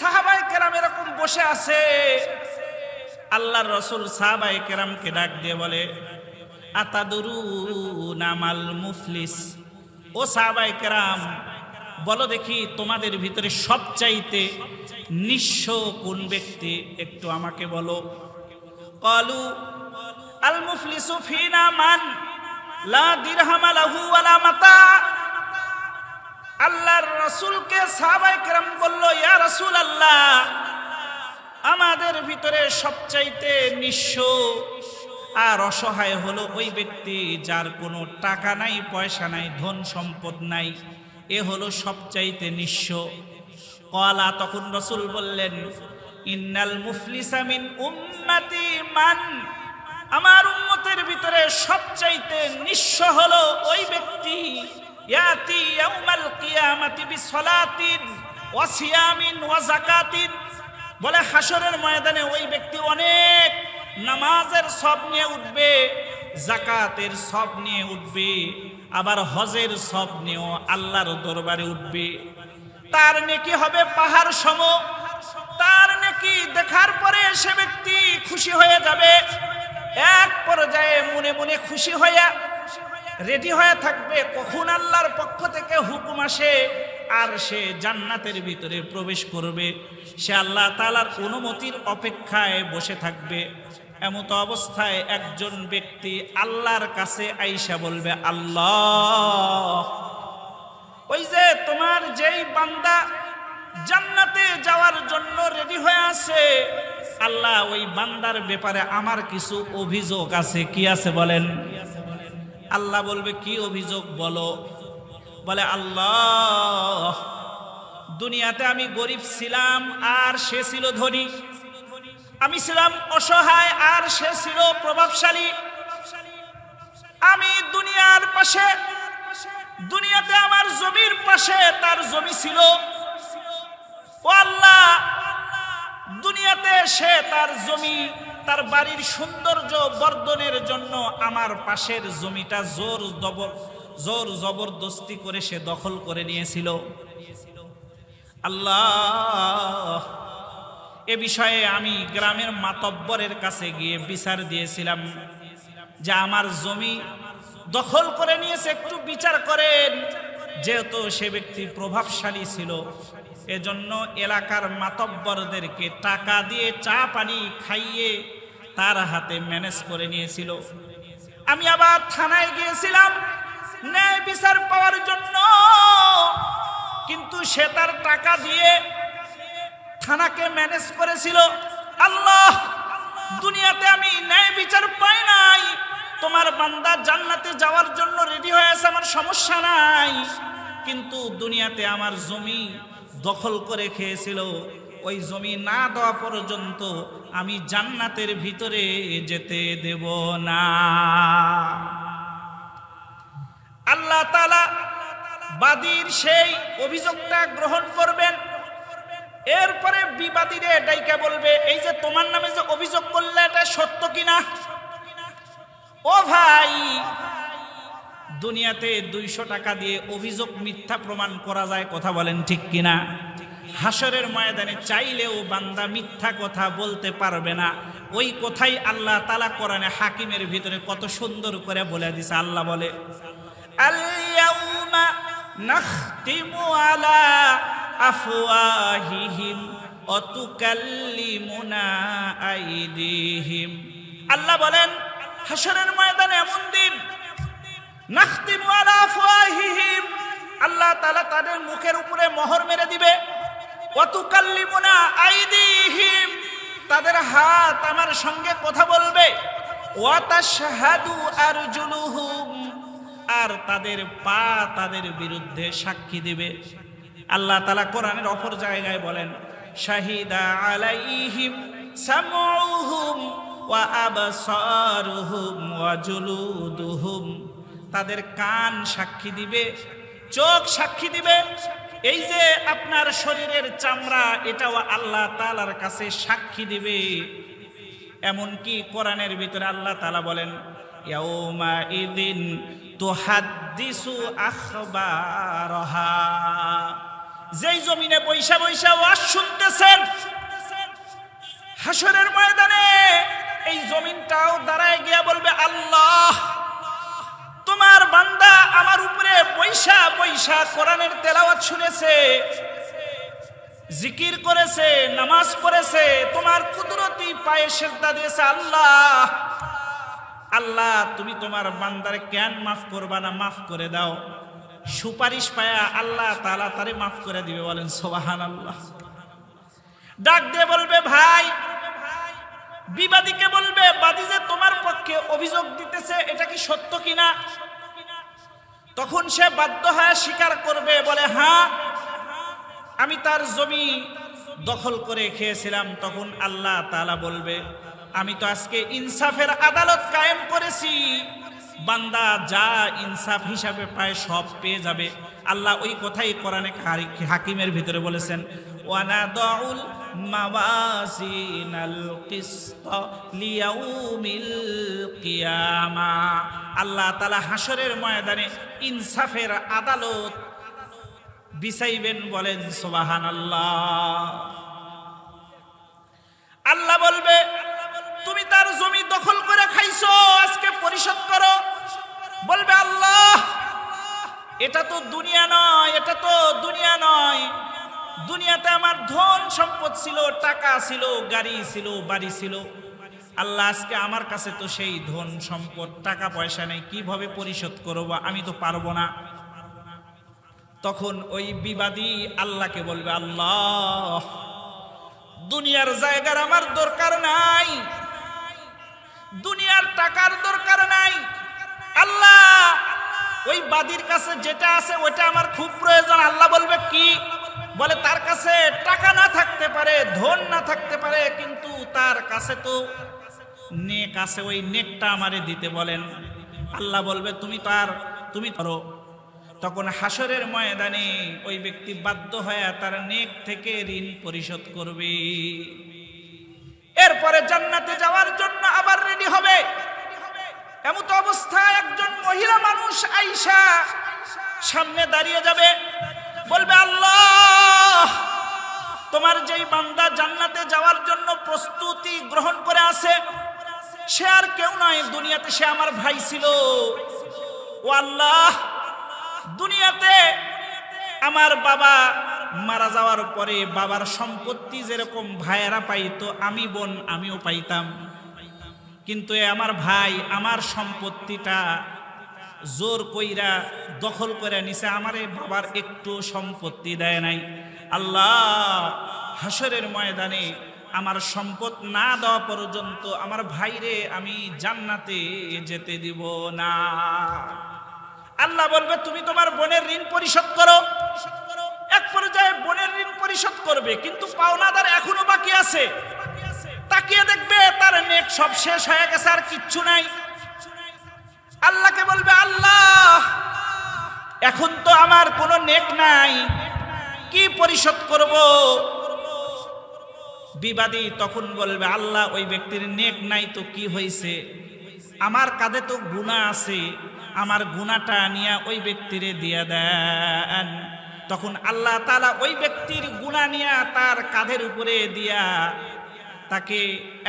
সাহাবাই কেরাম এরকম বসে আছে। আল্লাহর রসুল সাহাবাই কেরামকে ডাক দিয়ে বলে আতাদুরু নামাল মুফলিস? ও সাহাবাই কেরাম বলো দেখি তোমাদের ভিতরে সবচাইতে নিঃস্ব কোন ব্যক্তি? একটু আমাকে বলো। কলু, আল মুফলিসু ফিনা মান লা দিরহামা লাহু ওয়ালা মাতা। আল্লাহর রসুলকে সাহাবাই কেরাম বলল, ইয়া রসুল আল্লাহ আমাদের ভিতরে সবচাইতে নিঃস্ব আর অসহায় হলো ওই ব্যক্তি যার কোনো টাকা নাই, পয়সা নাই, ধন সম্পদ নাই। এ হলো সবচাইতে নিঃস্ব। কলা, তখন রসুল বললেন, ইন্নাল মুফলিসা মিন উম্মতি মান, আমার উম্মতের ভিতরে সবচাইতে নিঃস্ব হলো ওই ব্যক্তি ইয়াতি ইয়াউমাল কিয়ামাতি বিসলাতিন ওয়া সিয়ামিন ওয়া বলে হাসরের ময়দানে ওই ব্যক্তি অনেক নামাজের সব নিয়ে উঠবে জাকাতের সব নিয়ে উঠবে, আবার হজের সব নিয়েও আল্লাহর দরবারে উঠবে। তার নেকি হবে পাহাড় সম, তার নেকি দেখার পরে সে ব্যক্তি খুশি হয়ে যাবে। এক পর্যায়ে মনে মনে খুশি হইয়া রেডি হয়ে থাকবে, কখন আল্লাহর পক্ষ থেকে হুকুম আসে আর সে জান্নাতের ভিতরে প্রবেশ করবে। সে আল্লাহ তালার অনুমতির অপেক্ষায় বসে থাকবে। এমতো অবস্থায় একজন ব্যক্তি আল্লাহর কাছে আইসা বলবে, আল্লাহ, ওই যে তোমার যেই বান্দা জান্নাতে যাওয়ার জন্য রেডি হয়ে আছে, আল্লাহ, ওই বান্দার ব্যাপারে আমার কিছু অভিযোগ আছে, কি আছে বলেন? আল্লাহ বলবে, কি অভিযোগ বলো? বলে, আল্লাহ, দুনিয়াতে আমি গরিব ছিলাম, আর সে ছিল ধনী। আমি ছিলাম অসহায়, আর সে ছিল প্রভাবশালী। আমি দুনিয়ার পাশে, দুনিয়াতে আমার জমির পাশে তার জমি ছিল। ও আল্লাহ, দুনিয়াতে সে তার জমি তার বাড়ির সৌন্দর্য বর্ধনের জন্য আমার পাশের জমিটা জোর জবর, জোর জবরদস্তি করে সে দখল করে নিয়েছিল। আল্লাহ, এ বিষয়ে আমি গ্রামের মাতব্বরের কাছে গিয়ে বিচার দিয়েছিলাম যে আমার জমি দখল করে নিয়েছে, একটু বিচার করেন। যেহেতু সে ব্যক্তি প্রভাবশালী ছিল, এজন্য এলাকার মাতব্বরদেরকে টাকা দিয়ে চা পানি খাইয়ে তার হাতে ম্যানেজ করে নিয়েছিল। আমি আবার থানায় গিয়েছিলাম, ন্যায় বিচার পাওয়ার জন্য। কিন্তু সে তার টাকা দিয়ে থানাকে ম্যানেজ করেছিল। আল্লাহ, দুনিয়াতে আমি ন্যায় বিচার পাই নাই। তোমার বান্দা জান্নাতে যাওয়ার জন্য রেডি হয়ে আছে, আমার সমস্যা নাই। কিন্তু দুনিয়াতে আমার জমি দখল করে খেয়েছিল। ওই জমি না দেওয়া পর্যন্ত আমি জান্নাতের ভিতরে যেতে দেব না। আল্লাহ তালা বাদীর সেই অভিযোগটা গ্রহণ করবেন। এরপরে বিবাদীরে ডাইকা বলবে, এই যে তোমার নামে যে অভিযোগ করলে এটা সত্য কিনা? ও ভাই দুনিয়াতে দুইশো টাকা দিয়ে অভিযোগ মিথ্যা প্রমাণ করা যায় কথা বলেন ঠিক কিনা? হাসরের ময়দানে চাইলেও বান্দা মিথ্যা কথা বলতে পারবে না। ওই কথাই আল্লাহ তালা কোরআনে হাকিমের ভিতরে কত সুন্দর করে বলে দিছে, আল্লাহ বলে আল্লাহ বলেন হাসরের ময়দানে এমন দিন নাখতিমু আলা আফওয়াহিহিম। আল্লাহ তাআলা তাদের মুখের উপরে মোহর মেরে দিবে। অতুকাল্লিমুনা আইদিহিম। তাদের হাত আমার সঙ্গে কথা বলবে। ওয়াতাশহাদু আরজুলুহুম। আর তাদের পা তাদের বিরুদ্ধে সাক্ষী দিবে। আল্লাহ তালা কোরআনের অপর জায়গায় বলেন, শাহিদা আলাইহিম সামউহুম ওয়া আবসারুহুম ওয়া জুলুদুহুম। তাদের কান সাক্ষী দিবে, চোখ সাক্ষী দিবে। এই যে আপনার শরীরের চামড়া, এটাও আল্লাহ তালার কাছে সাক্ষী দিবে। এমনকি কোরআনের ভিতরে আল্লাহ তালা বলেন তুহাদ্দিসু আখবারহা। যেই জমিনে বৈশা বৈশা ওয়াজ শুনতেছেন হাসরের ময়দানে এই জমিনটাও দাঁড়ায় গিয়া বলবে, আল্লাহ তোমার বান্দা আমার উপরে বৈশা বৈশা কোরআনের তেলাওয়াত শুনেছে, জিকির করেছে, নামাজ পড়েছে, তোমার কুদরতি পায়ে সেজদা দিয়েছে, আল্লাহ আল্লাহ, তুমি তোমার বান্দারে কেন মাফ করবা না, মাফ করে দাও। সুপারিশ পায়া আল্লাহ তালা তারে মাফ করে দিবে, বলেন সোবাহান আল্লাহ ডাক দিয়ে বলবে, ভাই বিবাদীকে বলবে, বাদী যে তোমার পক্ষে অভিযোগ দিতেছে, এটা কি সত্য কিনা? তখন সে বাধ্য হয়ে স্বীকার করবে, বলে হ্যাঁ আমি তার জমি দখল করে খেয়েছিলাম। তখন আল্লাহ তাআলা বলবে, আমি তো আজকে ইনসাফের আদালত কায়েম করেছি। বান্দা যা ইনসাফ হিসাবে পায় সব পেয়ে যাবে। আল্লাহ ওই কথাই কোরআনে হাকিমের ভিতরে বলেছেন ওয়ানা দাউল মাওয়াজিনাল কিসত লিয়াউমিল কিয়ামা। আল্লাহ তাআলা হাসরের ময়দানে ইনসাফের আদালত বিছাইবেন বলেন সোবাহান আল্লাহ আল্লাহ বলবে, তুমি তার জমি দখল করে খাইছো, আজকে পরিশোধ করো। বলবে, আল্লাহ, এটা তো দুনিয়া নয়, এটা তো দুনিয়া নয়। দুনিয়াতে আমার ধন সম্পদ ছিল, টাকা ছিল, গাড়ি ছিল, বাড়ি ছিল। আল্লাহ আজকে আমার কাছে তো সেই ধন সম্পদ, টাকা পয়সা নেই, কীভাবে পরিশোধ করব আমি তো পারব না। তখন ওই বিবাদী আল্লাহকে বলবে, আল্লাহ, দুনিয়ার জায়গার আমার দরকার নাই। দুনিয়ার টাকার দরকার নাই। আল্লাহ, ওই বাদীর কাছে যেটা আছে ওইটা আমার খুব প্রয়োজন। আল্লাহ বলবে, কি? বলে, তার কাছে টাকা না থাকতে পারে, ধন না থাকতে পারে, কিন্তু তার কাছে তো নেক আছে, ওই নেকটা আমারে দিতে বলেন। আল্লাহ বলবে, তুমি তার তুমি ধরো তখন হাসরের ময়দানে ওই ব্যক্তি বাধ্য হয়ে তার নেক থেকে ঋণ পরিশোধ করবে। এরপরে জান্নাতে যাওয়ার জন্য আবার রেডি হবে। এমত অবস্থায় একজন মহিলা মানুষ আইসা সামনে দাঁড়িয়ে যাবে। বলবে, আল্লাহ তোমার যেই বান্দা জান্নাতে যাওয়ার জন্য প্রস্তুতি গ্রহণ করে আছে, সে আর কেউ নয়, দুনিয়াতে সে আমার ভাই ছিল। ও আল্লাহ, দুনিয়াতে আমার বাবা মারা যাওয়ার পরে বাবার সম্পত্তি যেরকম ভাইয়েরা পাইতো, আমি বোন, আমিও পাইতাম। কিন্তু এ আমার ভাই আমার সম্পত্তিটা জোর কইরা দখল করে নিছে, আমারে বাবার একটু সম্পত্তি দেয় নাই। আল্লাহ হাসরের ময়দানে আমার সম্পদ না দেওয়া পর্যন্ত আমার ভাইরে আমি জান্নাতে যেতে দিব না। আল্লাহ বলবে, তুমি তোমার বোনের ঋণ পরিশোধ করো। এক পর্যায়ে বোনের ঋণ পরিশোধ করবে, কিন্তু পাওনাদার এখনও বাকি আছে। তাকিয়ে দেখবে তার নেক সব শেষ হয়ে গেছে, আর কিচ্ছু নাই। আল্লাহকে বলবে, আল্লাহ, এখন তো আমার কোনো নেক নাই। কি পরিশোধ করব? বিবাদী তখন বলবে, আল্লাহ, ওই ব্যক্তির নেক নাই তো কি হয়েছে আমার কাঁধে তো গুণা আছে, আমার গুণাটা নিয়ে ওই ব্যক্তিরে দিয়া দেন। তখন আল্লাহ তালা ওই ব্যক্তির গুণা নিয়ে তার কাঁধের উপরে দিয়া তাকে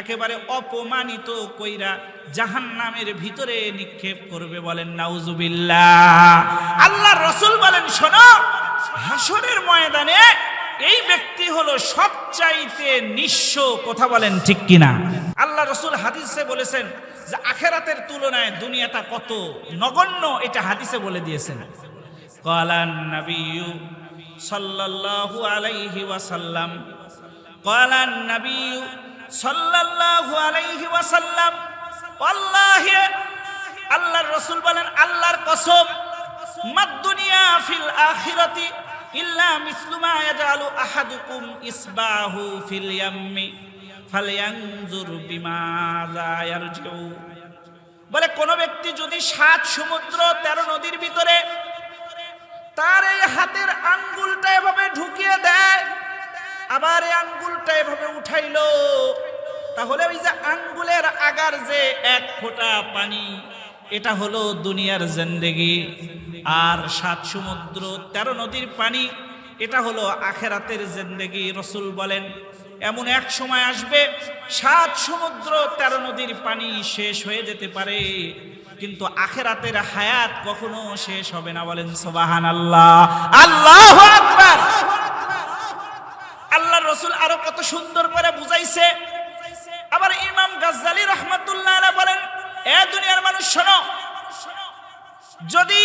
একেবারে অপমানিত কইরা জাহান নামের ভিতরে নিক্ষেপ করবে বলেন, নাউজুবিল্লাহ। আল্লাহ রসুল বলেন, শোনো হাসরের ময়দানে এই ব্যক্তি হলো সবচাইতে নিঃস্ব, কথা বলেন ঠিক কিনা? আল্লাহ রসুল হাদিসে বলেছেন যে আখেরাতের তুলনায় দুনিয়াটা কত নগণ্য, এটা হাদিসে বলে দিয়েছেন। কালান নবিয়ু সাল্লাল্লাহু আলাইহি ওয়াসাল্লাম, কালান নবিয়ু সাল্লাল্লাহু আলাইহি ওয়াসাল্লাম আল্লাহে আল্লাহর রসুল বলেন, আল্লাহর কসম মাদ দুনিয়া ফিল আখিরাতি ইল্লা মিসলু মা ইয়াজালু আহাদুকুম ইসবাহু ফিল ইয়াম্মি ফালয়ানজুর বিমাযা ইয়ারজিউ। বলে কোন ব্যক্তি যদি সাত সমুদ্র তেরো নদীর ভিতরে তার এই হাতের আঙ্গুলটা এভাবে ঢুকিয়ে দেয়, আবার এই আঙ্গুলটা এভাবে উঠাইলো, তাহলে ওই যে আঙ্গুলের আগার যে এক ফোঁটা পানি, এটা হলো দুনিয়ার জিন্দেগি। আর সাত সমুদ্র, তেরো নদীর পানি, এটা হলো আখেরাতের জিন্দেগি, রসুল বলেন। এমন এক সময় আসবে, সাত সমুদ্র, তেরো নদীর পানি শেষ হয়ে যেতে পারে। কিন্তু আখেরাতের হায়াত কখনো শেষ হবে না, বলেন সোবাহান আল্লাহ আল্লাহ আল্লাহ রসুল আরও কত সুন্দর করে বুঝাইছে। আবার ইমাম গাজ্জালি রহমতুল্লাহ বলেন, এ দুনিয়ার মানুষ শোনো যদি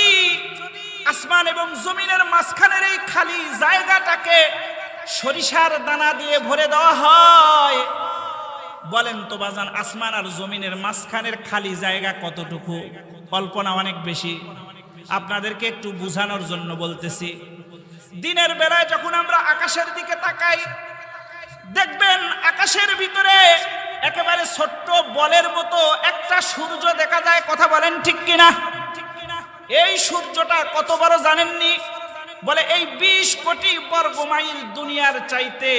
আসমান এবং জমিনের মাঝখানের এই খালি জায়গাটাকে সরিষার দানা দিয়ে ভরে দেওয়া হয়, বলেন তো বাজান, আসমান আর জমিনের মাঝখানের খালি জায়গা কতটুকু? কল্পনা অনেক বেশি। আপনাদেরকে একটু বোঝানোর জন্য বলতেছি। দিনের বেলায় যখন আমরা আকাশের দিকে তাকাই, দেখবেন আকাশের ভিতরে একেবারে ছোট্ট বলের মতো একটা সূর্য দেখা যায়। কথা বলেন ঠিক কিনা? এই সূর্যটা কত বড় জানেননি? বলে, এই বিশ কোটি বর্গ মাইল দুনিয়ার চাইতে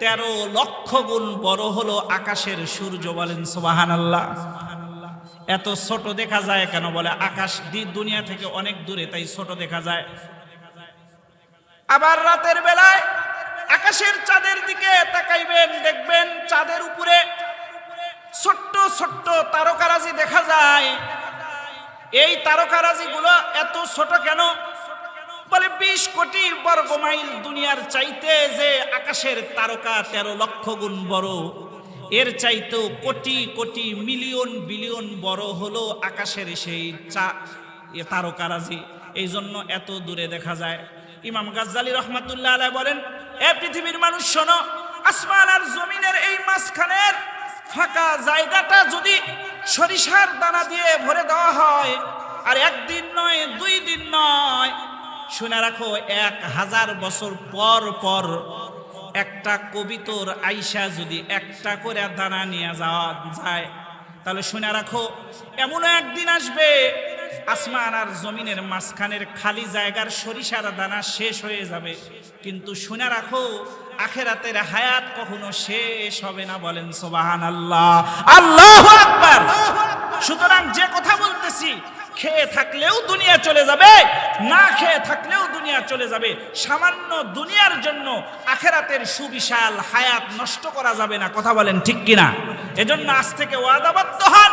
তেরো লক্ষ গুণ বড় হলো আকাশের সূর্য বলেন সোবাহান আল্লাহ এত ছোট দেখা যায় কেন? বলে, আকাশ দুনিয়া থেকে অনেক দূরে, তাই ছোট দেখা যায়। আবার রাতের বেলায় আকাশের চাঁদের দিকে তাকাইবেন, দেখবেন চাঁদের উপরে ছোট্ট ছোট্ট তারকারাজি দেখা যায়। এই তারকারাজি গুলো এত ছোট কেন? বলে বিশ কোটি বর্গ মাইল দুনিয়ার চাইতে যে আকাশের তারকা তেরো লক্ষ গুণ বড়, এর চাইতেও কোটি কোটি মিলিয়ন বিলিয়ন বড় হলো আকাশের সেই চা তারকারাজি। এই জন্য এত দূরে দেখা যায়। ইমাম গাজ্জালি রহমাতুল্লাহ আলাই বলেন, এ পৃথিবীর মানুষ শোনো, আসমান আর জমিনের এই মাঝখানের ফাঁকা জায়গাটা যদি সরিষার দানা দিয়ে ভরে দেওয়া হয়। আর একদিন নয়, দুই দিন নয়। শুনে রাখো, এক হাজার বছর পর পর একটা কবিতর আইসা যদি একটা করে দানা নিয়ে যাওয়া যায়। তাহলে শুনে রাখো এমন একদিন আসবে আসমান আর জমিনের মাঝখানের খালি জায়গার সরিষার দানা শেষ হয়ে যাবে। কিন্তু শুনে রাখো, আখেরাতের হায়াত কখনো শেষ হবে না বলেন সোবাহান আল্লাহ আল্লাহ আকবার! সুতরাং যে কথা বলতেছি, খেয়ে থাকলেও দুনিয়া চলে যাবে, না খেয়ে থাকলেও দুনিয়া চলে যাবে। সামান্য দুনিয়ার জন্য আখেরাতের সুবিশাল হায়াত নষ্ট করা যাবে না, কথা বলেন ঠিক কিনা? এজন্য আজ থেকে ওয়াদাবদ্ধ হন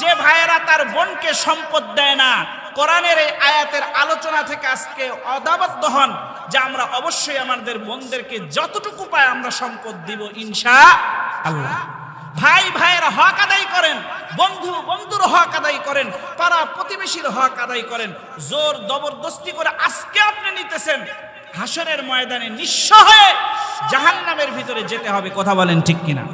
যে ভাইয়েরা তার বোনকে সম্পদ দেয় না, কোরআনের এই আয়াতের আলোচনা থেকে আজকে অদাবদ্ধ হন যে আমরা অবশ্যই আমাদের বোনদেরকে যতটুকু পাই আমরা সম্পদ দিব ইনশা আল্লাহ ভাই, ভাইয়ের হক আদায় করেন, বন্ধু বন্ধুর হক আদায় করেন, পাড়া প্রতিবেশীর হক আদায় করেন, জোর জবরদস্তি করে আজকে আপনি নিতেছেন, হাসরের ময়দানে নিঃস্ব হয়ে জাহান্নামের ভিতরে যেতে হবে, কথা বলেন ঠিক কিনা?